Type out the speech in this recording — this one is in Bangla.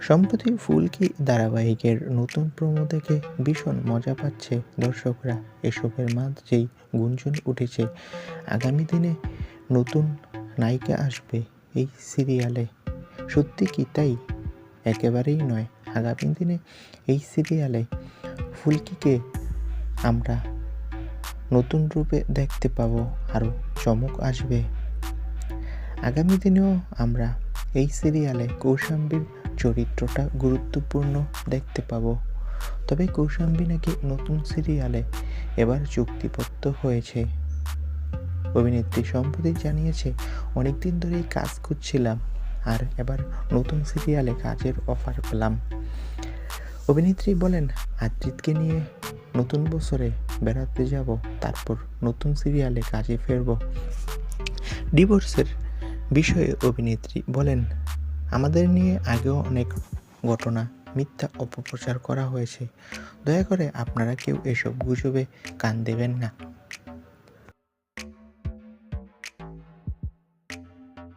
সম্প্রতি ফুলকি ধারাবাহিকের নতুন প্রোমো দেখে ভীষণ মজা পাচ্ছে দর্শকরা। এসবের মাঝেই গুঞ্জন উঠেছে। আগামী দিনে নতুন নায়িকা আসবে এই সিরিয়ালে সত্যি কি তাই? একেবারেই নয়। আগামী দিনে এই সিরিয়ালে ফুলকিকে আমরা নতুন রূপে দেখতে পাবো আরও চমক আসবে। আগামী দিনেও আমরা এই সিরিয়ালে কৌশাম্বীর চরিত্রটা গুরুত্বপূর্ণ দেখতে পাবো। তবে কৌশাম্বী নাকি নতুন সিরিয়ালে এবার চুক্তিপত্র হয়েছে। অভিনেত্রী সম্প্রতি জানিয়েছে, অনেকদিন ধরেই কাজ করছিলাম আর এবার নতুন সিরিয়ালে কাজের অফার পেলাম। অভিনেত্রী বলেন, আদ্রিতকে নিয়ে নতুন বছরে বেড়াতে যাব, তারপর নতুন সিরিয়ালে কাজে ফিরব। ডিভোর্সের বিষয়ে অভিনেত্রী বলেন আমাদের নিয়ে আগেও অনেক ঘটনা, মিথ্যা অপপ্রচার করা হয়েছে। দয়া করে আপনারা কেউ এসব গুজবে কান দেবেন না।